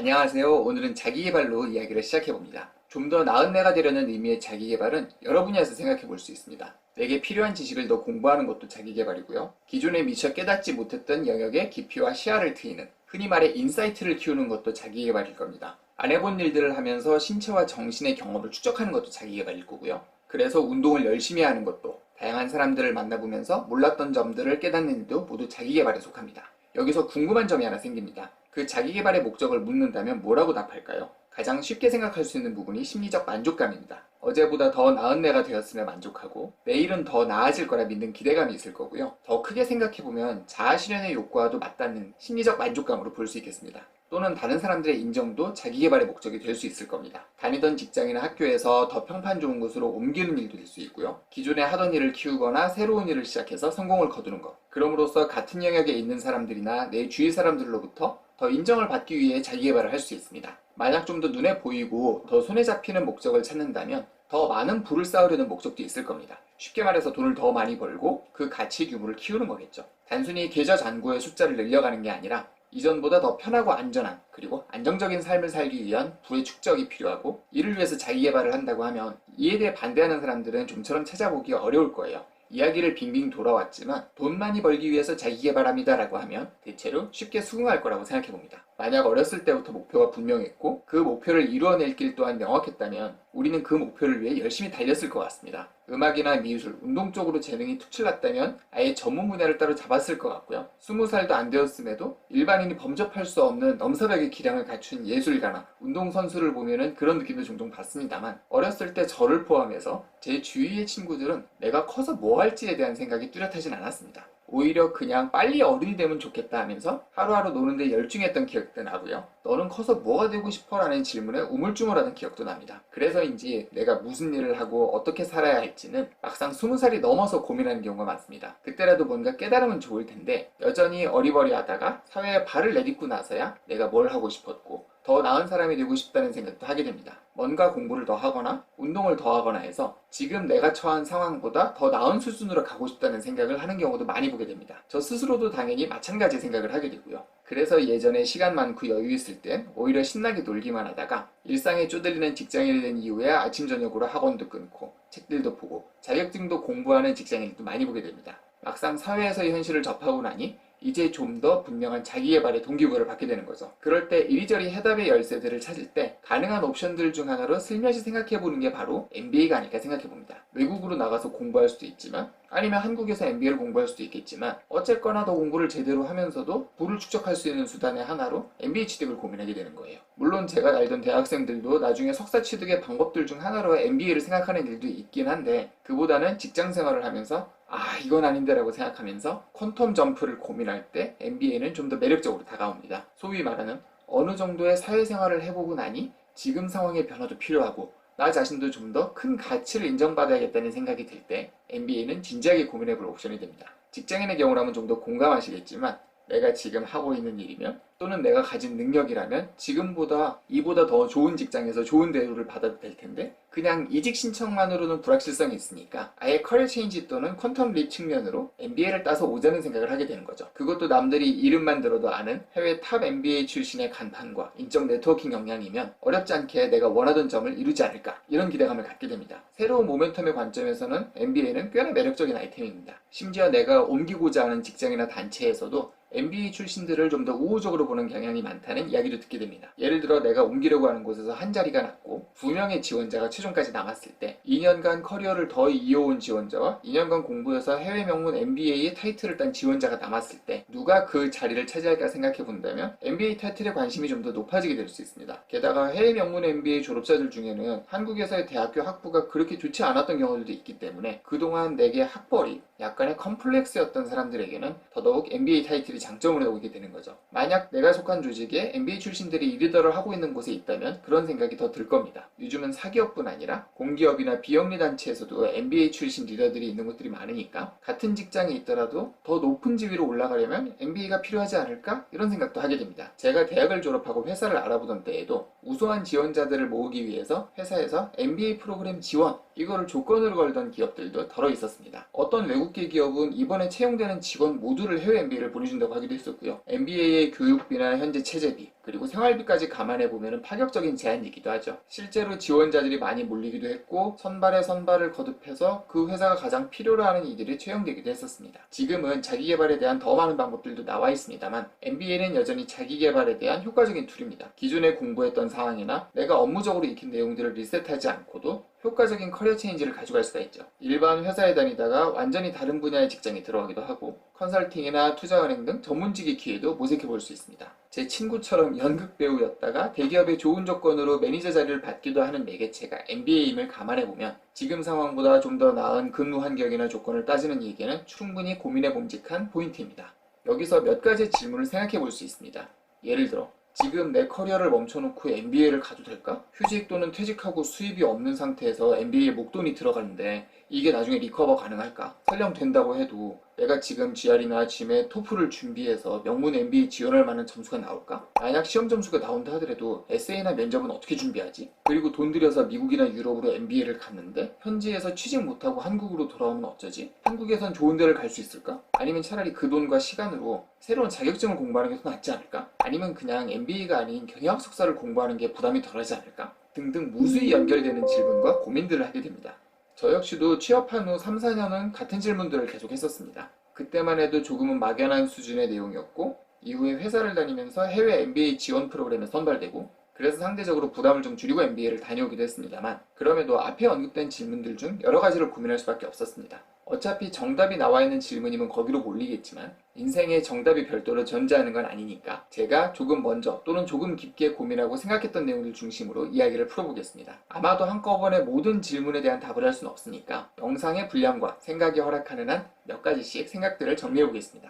안녕하세요. 오늘은 자기개발로 이야기를 시작해봅니다. 좀 더 나은 내가 되려는 의미의 자기개발은 여러 분야에서 생각해 볼 수 있습니다. 내게 필요한 지식을 더 공부하는 것도 자기개발이고요. 기존에 미처 깨닫지 못했던 영역의 깊이와 시야를 트이는 흔히 말해 인사이트를 키우는 것도 자기개발일 겁니다. 안 해본 일들을 하면서 신체와 정신의 경험을 축적하는 것도 자기개발일 거고요. 그래서 운동을 열심히 하는 것도 다양한 사람들을 만나보면서 몰랐던 점들을 깨닫는 일도 모두 자기개발에 속합니다. 여기서 궁금한 점이 하나 생깁니다. 그 자기개발의 목적을 묻는다면 뭐라고 답할까요? 가장 쉽게 생각할 수 있는 부분이 심리적 만족감입니다. 어제보다 더 나은 내가 되었으면 만족하고 내일은 더 나아질 거라 믿는 기대감이 있을 거고요. 더 크게 생각해보면 자아실현의 욕구와도 맞닿는 심리적 만족감으로 볼 수 있겠습니다. 또는 다른 사람들의 인정도 자기개발의 목적이 될 수 있을 겁니다. 다니던 직장이나 학교에서 더 평판 좋은 곳으로 옮기는 일도 될 수 있고요. 기존에 하던 일을 키우거나 새로운 일을 시작해서 성공을 거두는 것. 그럼으로써 같은 영역에 있는 사람들이나 내 주위 사람들로부터 더 인정을 받기 위해 자기개발을 할 수 있습니다. 만약 좀 더 눈에 보이고 더 손에 잡히는 목적을 찾는다면 더 많은 부를 쌓으려는 목적도 있을 겁니다. 쉽게 말해서 돈을 더 많이 벌고 그 가치 규모를 키우는 거겠죠. 단순히 계좌 잔고의 숫자를 늘려가는 게 아니라 이전보다 더 편하고 안전한 그리고 안정적인 삶을 살기 위한 부의 축적이 필요하고 이를 위해서 자기 개발을 한다고 하면 이에 대해 반대하는 사람들은 좀처럼 찾아보기 어려울 거예요. 이야기를 빙빙 돌아왔지만 돈 많이 벌기 위해서 자기개발합니다 라고 하면 대체로 쉽게 수긍할 거라고 생각해 봅니다. 만약 어렸을 때부터 목표가 분명했고 그 목표를 이루어낼 길 또한 명확했다면 우리는 그 목표를 위해 열심히 달렸을 것 같습니다. 음악이나 미술, 운동 쪽으로 재능이 투철났다면 아예 전문 분야를 따로 잡았을 것 같고요. 20살도 안 되었음에도 일반인이 범접할 수 없는 넘사벽의 기량을 갖춘 예술가나 운동선수를 보면은 그런 느낌도 종종 받습니다만 어렸을 때 저를 포함해서 제 주위의 친구들은 내가 커서 뭐 할지에 대한 생각이 뚜렷하진 않았습니다. 오히려 그냥 빨리 어른이 되면 좋겠다 하면서 하루하루 노는데 열중했던 기억도 나고요. 너는 커서 뭐가 되고 싶어? 라는 질문에 우물쭈물하는 기억도 납니다. 그래서인지 내가 무슨 일을 하고 어떻게 살아야 할지는 막상 20살이 넘어서 고민하는 경우가 많습니다. 그때라도 뭔가 깨달으면 좋을 텐데 여전히 어리버리 하다가 사회에 발을 내딛고 나서야 내가 뭘 하고 싶었고 더 나은 사람이 되고 싶다는 생각도 하게 됩니다. 뭔가 공부를 더 하거나 운동을 더 하거나 해서 지금 내가 처한 상황보다 더 나은 수준으로 가고 싶다는 생각을 하는 경우도 많이 보게 됩니다. 저 스스로도 당연히 마찬가지 생각을 하게 되고요. 그래서 예전에 시간 많고 여유 있을 땐 오히려 신나게 놀기만 하다가 일상에 쪼들리는 직장인이 된 이후에 아침 저녁으로 학원도 끊고 책들도 보고 자격증도 공부하는 직장인도 많이 보게 됩니다. 막상 사회에서의 현실을 접하고 나니 이제 좀 더 분명한 자기개발의 동기부여를 받게 되는 거죠. 그럴 때 이리저리 해답의 열쇠들을 찾을 때 가능한 옵션들 중 하나로 슬며시 생각해보는 게 바로 MBA가 아닐까 생각해봅니다. 외국으로 나가서 공부할 수도 있지만 아니면 한국에서 MBA를 공부할 수도 있겠지만 어쨌거나 더 공부를 제대로 하면서도 부를 축적할 수 있는 수단의 하나로 MBA 취득을 고민하게 되는 거예요. 물론 제가 알던 대학생들도 나중에 석사 취득의 방법들 중 하나로 MBA를 생각하는 일도 있긴 한데 그보다는 직장 생활을 하면서 아 이건 아닌데라고 생각하면서 퀀텀 점프를 고민할 때 MBA는 좀 더 매력적으로 다가옵니다. 소위 말하는 어느 정도의 사회생활을 해보고 나니 지금 상황의 변화도 필요하고 나 자신도 좀 더 큰 가치를 인정받아야겠다는 생각이 들 때 MBA는 진지하게 고민해볼 옵션이 됩니다. 직장인의 경우라면 좀 더 공감하시겠지만 내가 지금 하고 있는 일이면 또는 내가 가진 능력이라면 지금보다 이보다 더 좋은 직장에서 좋은 대우를 받아도 될 텐데 그냥 이직 신청만으로는 불확실성이 있으니까 아예 커리어 체인지 또는 퀀텀 립 측면으로 MBA를 따서 오자는 생각을 하게 되는 거죠. 그것도 남들이 이름만 들어도 아는 해외 탑 MBA 출신의 간판과 인적 네트워킹 역량이면 어렵지 않게 내가 원하던 점을 이루지 않을까 이런 기대감을 갖게 됩니다. 새로운 모멘텀의 관점에서는 MBA는 꽤나 매력적인 아이템입니다. 심지어 내가 옮기고자 하는 직장이나 단체에서도 MBA 출신들을 좀 더 우호적으로 보는 경향이 많다는 이야기도 듣게 됩니다. 예를 들어 내가 옮기려고 하는 곳에서 한 자리가 났고 두 명의 지원자가 최종까지 남았을 때 2년간 커리어를 더 이어온 지원자와 2년간 공부해서 해외 명문 MBA의 타이틀을 딴 지원자가 남았을 때 누가 그 자리를 차지할까 생각해 본다면 MBA 타이틀에 관심이 좀 더 높아지게 될 수 있습니다. 게다가 해외 명문 MBA 졸업자들 중에는 한국에서의 대학교 학부가 그렇게 좋지 않았던 경우들도 있기 때문에 그동안 내게 학벌이 약간의 컴플렉스였던 사람들에게는 더더욱 MBA 타이틀이 장점으로 오게 되는 거죠. 만약 내가 속한 조직에 MBA 출신들이 리더를 하고 있는 곳에 있다면 그런 생각이 더 들 겁니다. 요즘은 사기업뿐 아니라 공기업이나 비영리 단체에서도 MBA 출신 리더들이 있는 곳들이 많으니까 같은 직장에 있더라도 더 높은 지위로 올라가려면 MBA가 필요하지 않을까? 이런 생각도 하게 됩니다. 제가 대학을 졸업하고 회사를 알아보던 때에도 우수한 지원자들을 모으기 위해서 회사에서 MBA 프로그램 지원 이거를 조건으로 걸던 기업들도 덜어 있었습니다. 어떤 외국 계 기업은 이번에 채용되는 직원 모두를 해외 MBA를 보내준다고 하기도 했었고요. MBA의 교육비나 현재 체제비, 그리고 생활비까지 감안해 보면 파격적인 제안이기도 하죠. 실제로 지원자들이 많이 몰리기도 했고 선발에 선발을 거듭해서 그 회사가 가장 필요로 하는 이들이 채용되기도 했었습니다. 지금은 자기 개발에 대한 더 많은 방법들도 나와 있습니다만 MBA는 여전히 자기 개발에 대한 효과적인 툴입니다. 기존에 공부했던 상황이나 내가 업무적으로 익힌 내용들을 리셋하지 않고도 효과적인 커리어 체인지를 가져갈 수가 있죠. 일반 회사에 다니다가 완전히 다른 분야의 직장에 들어가기도 하고 컨설팅이나 투자은행 등 전문직의 기회도 모색해 볼 수 있습니다. 제 친구처럼 연극 배우였다가 대기업의 좋은 조건으로 매니저 자리를 받기도 하는 매개체가 MBA임을 감안해 보면 지금 상황보다 좀 더 나은 근무 환경이나 조건을 따지는 얘기는 충분히 고민해 봄직한 포인트입니다. 여기서 몇 가지 질문을 생각해 볼 수 있습니다. 예를 들어 지금 내 커리어를 멈춰놓고 MBA를 가도 될까? 휴직 또는 퇴직하고 수입이 없는 상태에서 MBA에 목돈이 들어가는데 이게 나중에 리커버 가능할까? 설령 된다고 해도 내가 지금 GR이나 GM에 토플을 준비해서 명문 MBA 지원할 만한 점수가 나올까? 만약 시험 점수가 나온다 하더라도 에세이나 면접은 어떻게 준비하지? 그리고 돈 들여서 미국이나 유럽으로 MBA를 갔는데 현지에서 취직 못하고 한국으로 돌아오면 어쩌지? 한국에선 좋은 데를 갈 수 있을까? 아니면 차라리 그 돈과 시간으로 새로운 자격증을 공부하는 게 더 낫지 않을까? 아니면 그냥 MBA가 아닌 경영학 석사를 공부하는 게 부담이 덜하지 않을까? 등등 무수히 연결되는 질문과 고민들을 하게 됩니다. 저 역시도 취업한 후 3, 4년은 같은 질문들을 계속 했었습니다. 그때만 해도 조금은 막연한 수준의 내용이었고 이후에 회사를 다니면서 해외 MBA 지원 프로그램에 선발되고 그래서 상대적으로 부담을 좀 줄이고 MBA를 다녀오기도 했습니다만 그럼에도 앞에 언급된 질문들 중 여러 가지를 고민할 수밖에 없었습니다. 어차피 정답이 나와 있는 질문이면 거기로 몰리겠지만 인생에 정답이 별도로 존재하는 건 아니니까 제가 조금 먼저 또는 조금 깊게 고민하고 생각했던 내용들 중심으로 이야기를 풀어보겠습니다. 아마도 한꺼번에 모든 질문에 대한 답을 할 수는 없으니까 영상의 분량과 생각이 허락하는 한 몇 가지씩 생각들을 정리해 보겠습니다.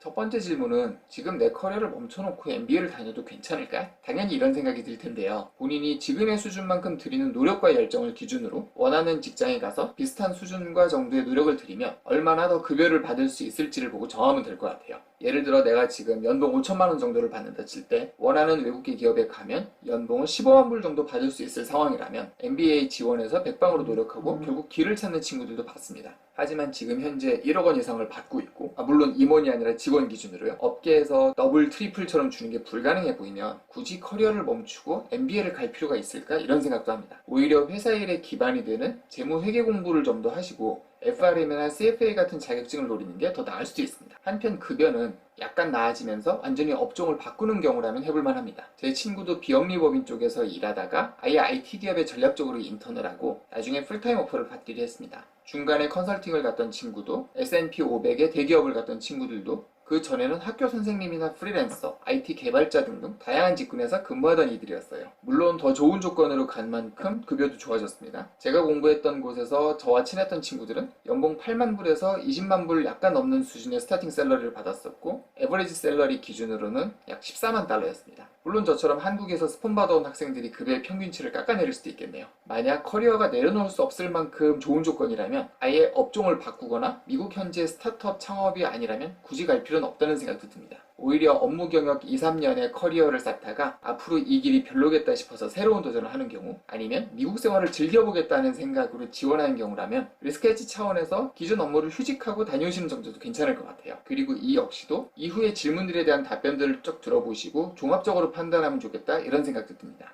첫 번째 질문은 지금 내 커리어를 멈춰놓고 MBA를 다녀도 괜찮을까? 당연히 이런 생각이 들 텐데요. 본인이 지금의 수준만큼 들이는 노력과 열정을 기준으로 원하는 직장에 가서 비슷한 수준과 정도의 노력을 들이면 얼마나 더 급여를 받을 수 있을지를 보고 정하면 될 것 같아요. 예를 들어 내가 지금 연봉 5천만 원 정도를 받는다 칠 때 원하는 외국계 기업에 가면 연봉을 15만 불 정도 받을 수 있을 상황이라면 MBA 지원해서 백방으로 노력하고 결국 길을 찾는 친구들도 봤습니다. 하지만 지금 현재 1억 원 이상을 받고 있고 아, 물론 임원이 아니라 직원 기준으로요. 업계에서 더블 트리플처럼 주는 게 불가능해 보이면 굳이 커리어를 멈추고 MBA를 갈 필요가 있을까 이런 생각도 합니다. 오히려 회사 일에 기반이 되는 재무 회계 공부를 좀 더 하시고 FRM이나 CFA 같은 자격증을 노리는 게 더 나을 수도 있습니다. 한편 급여는 약간 나아지면서 완전히 업종을 바꾸는 경우라면 해볼만 합니다. 제 친구도 비영리법인 쪽에서 일하다가 아예 IT 기업에 전략적으로 인턴을 하고 나중에 풀타임 오퍼를 받기도 했습니다. 중간에 컨설팅을 갔던 친구도 S&P 500의 대기업을 갔던 친구들도 그 전에는 학교 선생님이나 프리랜서, IT 개발자 등등 다양한 직군에서 근무하던 이들이었어요. 물론 더 좋은 조건으로 간 만큼 급여도 좋아졌습니다. 제가 공부했던 곳에서 저와 친했던 친구들은 연봉 8만 불에서 20만 불 약간 넘는 수준의 스타팅 셀러리를 받았었고 에버리지 셀러리 기준으로는 약 14만 달러였습니다. 물론 저처럼 한국에서 스폰 받아온 학생들이 급여의 평균치를 깎아내릴 수도 있겠네요. 만약 커리어가 내려놓을 수 없을 만큼 좋은 조건이라면 아예 업종을 바꾸거나 미국 현재 스타트업 창업이 아니라면 굳이 갈 필요는 없다는 생각도 듭니다. 오히려 업무 경력 2, 3년의 커리어를 쌓다가 앞으로 이 길이 별로겠다 싶어서 새로운 도전을 하는 경우 아니면 미국 생활을 즐겨보겠다는 생각으로 지원하는 경우라면 리스크헤지 차원에서 기존 업무를 휴직하고 다녀오시는 정도도 괜찮을 것 같아요. 그리고 이 역시도 이후의 질문들에 대한 답변들을 쭉 들어보시고 종합적으로 판단하면 좋겠다 이런 생각도 듭니다.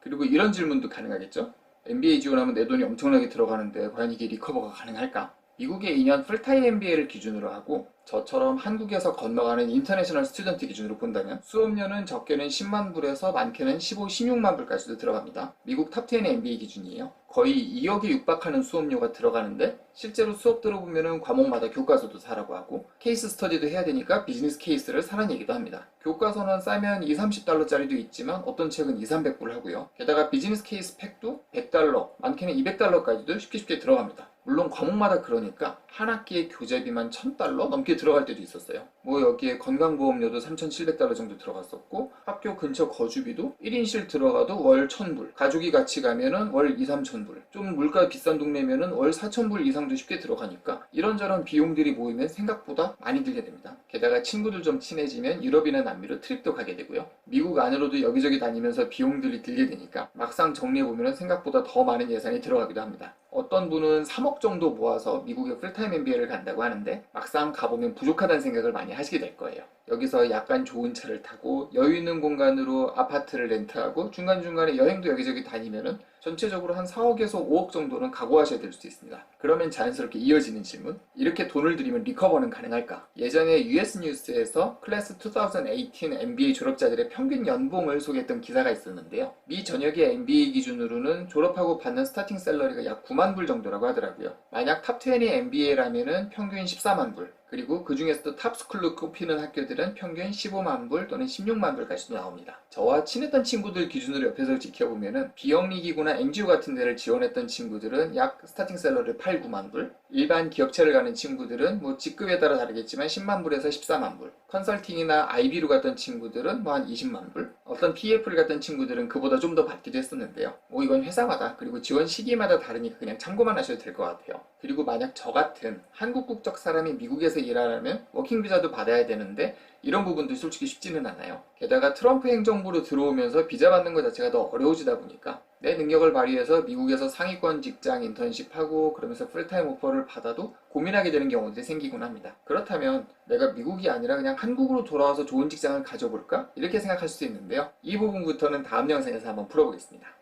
그리고 이런 질문도 가능하겠죠? MBA 지원하면 내 돈이 엄청나게 들어가는데 과연 이게 리커버가 가능할까? 미국의 2년 풀타임 MBA를 기준으로 하고 저처럼 한국에서 건너가는 인터내셔널 스튜던트 기준으로 본다면 수업료는 적게는 10만 불에서 많게는 15, 16만 불까지도 들어갑니다. 미국 탑10의 MBA 기준이에요. 거의 2억에 육박하는 수업료가 들어가는데 실제로 수업 들어보면은 과목마다 교과서도 사라고 하고 케이스 스터디도 해야 되니까 비즈니스 케이스를 사라는 얘기도 합니다. 교과서는 싸면 2, 30달러짜리도 있지만 어떤 책은 2, 300불 하고요. 게다가 비즈니스 케이스 팩도 100달러, 많게는 200달러까지도 쉽게 쉽게 들어갑니다. 물론 과목마다 그러니까 한 학기의 교재비만 1000달러 넘게 들어갈 때도 있었어요. 뭐 여기에 건강보험료도 3700달러 정도 들어갔었고 학교 근처 거주비도 1인실 들어가도 월 1000불 가족이 같이 가면은 월 2, 3000불 좀 물가 비싼 동네면은 월 4000불 이상도 쉽게 들어가니까 이런저런 비용들이 모이면 생각보다 많이 들게 됩니다. 게다가 친구들 좀 친해지면 유럽이나 남미로 트립도 가게 되고요. 미국 안으로도 여기저기 다니면서 비용들이 들게 되니까 막상 정리해보면 생각보다 더 많은 예산이 들어가기도 합니다. 어떤 분은 3억 정도 모아서 미국의 풀타임 MBA를 간다고 하는데 막상 가보면 부족하다는 생각을 많이 하시게 될 거예요. 여기서 약간 좋은 차를 타고 여유 있는 공간으로 아파트를 렌트하고 중간중간에 여행도 여기저기 다니면은 전체적으로 한 4억에서 5억 정도는 각오하셔야 될수 있습니다. 그러면 자연스럽게 이어지는 질문. 이렇게 돈을 들이면 리커버는 가능할까? 예전에 US 뉴스에서 클래스 2018 MBA 졸업자들의 평균 연봉을 소개했던 기사가 있었는데요. 미 전역의 MBA 기준으로는 졸업하고 받는 스타팅 셀러리가 약 9만 불 정도라고 하더라고요. 만약 탑20 MBA라면은 평균 14만 불. 그리고 그 중에서도 탑스쿨로 꼽히는 학교들은 평균 15만 불 또는 16만 불까지도 나옵니다. 저와 친했던 친구들 기준으로 옆에서 지켜보면은 비영리기구나 NGO 같은 데를 지원했던 친구들은 약 스타팅 셀러를 8, 9만 불, 일반 기업체를 가는 친구들은 뭐 직급에 따라 다르겠지만 10만 불에서 14만 불, 컨설팅이나 IB로 갔던 친구들은 뭐 한 20만 불, 어떤 PF를 갔던 친구들은 그보다 좀 더 받기도 했었는데요. 뭐 이건 회사마다 그리고 지원 시기마다 다르니까 그냥 참고만 하셔도 될 것 같아요. 그리고 만약 저 같은 한국 국적 사람이 미국에서 일하려면 워킹 비자도 받아야 되는데 이런 부분도 솔직히 쉽지는 않아요. 게다가 트럼프 행정부로 들어오면서 비자 받는 것 자체가 더 어려워지다 보니까 내 능력을 발휘해서 미국에서 상위권 직장 인턴십하고 그러면서 풀타임 오퍼를 받아도 고민하게 되는 경우들이 생기곤 합니다. 그렇다면 내가 미국이 아니라 그냥 한국으로 돌아와서 좋은 직장을 가져볼까? 이렇게 생각할 수도 있는데요. 이 부분부터는 다음 영상에서 한번 풀어보겠습니다.